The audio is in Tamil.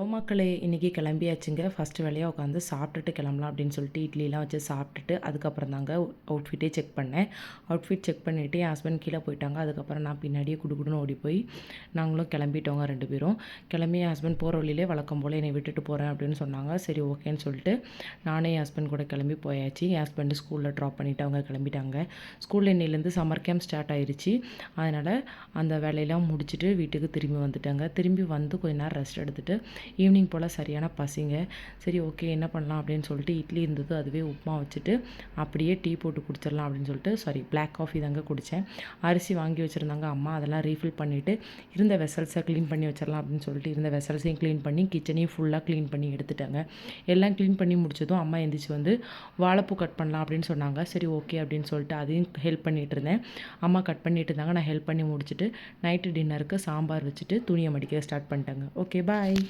ஹலோ இன்றைக்கி கிளம்பியாச்சுங்க. ஃபஸ்ட்டு வேலையாக உட்காந்து சாப்பிட்டுட்டு கிளம்பலாம் அப்படின்னு சொல்லிட்டு இட்லிலாம் வச்சு சாப்பிட்டுட்டு அதுக்கப்புறம் தாங்க அவுட்ஃபிட்டே செக் பண்ணேன். அவுட்ஃபிட் செக் பண்ணிவிட்டு என் ஹஸ்பண்ட் கீழே போயிட்டாங்க. அதுக்கப்புறம் நான் பின்னாடியே குடுக்குடுன்னு ஓடி போய் நாங்களும் கிளம்பிட்டோங்க ரெண்டு பேரும். கிளம்பி என் ஹஸ்பண்ட் போகிற வழியிலே வழக்கம் போல் என்னை விட்டுட்டு போகிறேன் அப்படின்னு சொன்னாங்க. சரி ஓகேன்னு சொல்லிட்டு நானே என் ஹஸ்பண்ட் கூட கிளம்பி போயாச்சு. என் ஹஸ்பண்டு ஸ்கூலில் ட்ராப் பண்ணிவிட்டு அவங்க கிளம்பிட்டாங்க. ஸ்கூலில் இன்னிலேருந்து சம்மர் கேம்ப் ஸ்டார்ட் ஆயிடுச்சு அதனால் அந்த வேலையெல்லாம் முடிச்சுட்டு வீட்டுக்கு திரும்பி வந்துட்டாங்க. திரும்பி வந்து கொஞ்ச நேரம் ரெஸ்ட் எடுத்துகிட்டு ஈவினிங் போல் சரியான பசிங்க. சரி ஓகே என்ன பண்ணலாம் அப்படின்னு சொல்லிட்டு இட்லி இருந்தது. அதுவே உப்புமா வச்சுட்டு அப்படியே டீ போட்டு குடிச்சிடலாம் அப்படின்னு சொல்லிட்டு சாரி பிளாக் காஃபி தாங்க குடித்தேன் அரிசி வாங்கி வச்சுருந்தாங்க அம்மா. அதெல்லாம் ரீஃபில் பண்ணிவிட்டு இருந்த வெசல்ஸை க்ளீன் பண்ணி வச்சிடலாம் அப்படின்னு சொல்லிட்டு இருந்த வெசல்ஸையும் க்ளீன் பண்ணி கிச்சனையும் ஃபுல்லாக க்ளீன் பண்ணி எடுத்துட்டாங்க. எல்லாம் க்ளீன் பண்ணி முடிச்சதும் அம்மா எந்திரிச்சு வந்து வாழைப்பூ கட் பண்ணலாம் அப்படின்னு சொன்னாங்க. சரி ஓகே அப்படின்னு சொல்லிட்டு அதையும் ஹெல்ப் பண்ணிகிட்டு இருந்தேன். அம்மா கட் பண்ணிட்டு இருந்தாங்க. நான் ஹெல்ப் பண்ணி முடிச்சுட்டு நைட்டு டின்னருக்கு சாம்பார் வச்சுட்டு துணியை மடிக்க ஸ்டார்ட் பண்ணிட்டாங்க. Okay bye